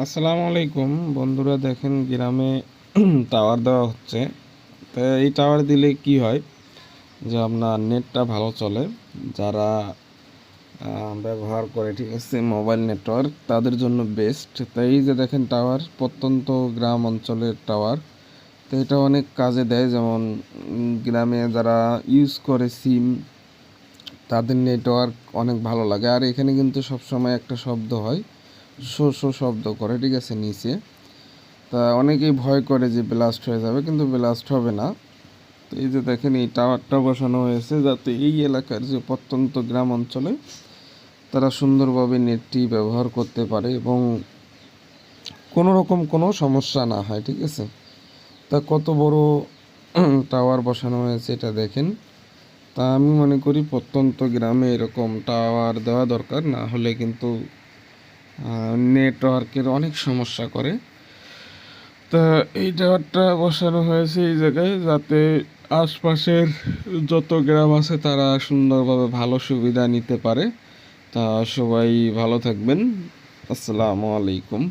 আসসালামু আলাইকুম। বন্ধুরা, দেখেন গ্রামে টাওয়ার দেওয়া হচ্ছে। তো এই টাওয়ার দিলে কি হয়? যে আপনার নেটটা ভালো চলে। যারা ব্যবহার করে, ঠিক আছে মোবাইল নেটওয়ার্ক তাদের জন্য বেস্ট তো এই যে দেখেন টাওয়ার প্রত্যন্ত গ্রাম অঞ্চলের টাওয়ার তো এটা অনেক কাজে দেয়। যেমন গ্রামে যারা ইউজ করে সিম তাদের নেটওয়ার্ক অনেক ভালো লাগে। আর এখানে কিন্তু সবসময় একটা শব্দ হয় শো শো শব্দ করে, ঠিক আছে, নিচে। তা অনেকেই ভয় করে যে ব্লাস্ট হয়ে যাবে, কিন্তু ব্লাস্ট হবে না। তো এই যে দেখেন, এই টাওয়ারটা বসানো হয়েছে যাতে এই এলাকার যে প্রত্যন্ত গ্রাম অঞ্চলে তারা সুন্দরভাবে নেটটি ব্যবহার করতে পারে এবং কোনো রকম কোনো সমস্যা না হয়, ঠিক আছে? তা কত বড় টাওয়ার বসানো হয়েছে এটা দেখেন। তা আমি মনে করি প্রত্যন্ত গ্রামে এরকম টাওয়ার দেওয়া দরকার, না হলে কিন্তু নেটওয়ার্কের অনেক সমস্যা করে। তা এই টাওয়ারটা বসানো হয়েছে এই জায়গায় যাতে আশপাশের যত গ্রাম আছে তারা সুন্দরভাবে ভালো সুবিধা নিতে পারে। তা সবাই ভালো থাকবেন। আসসালামু আলাইকুম।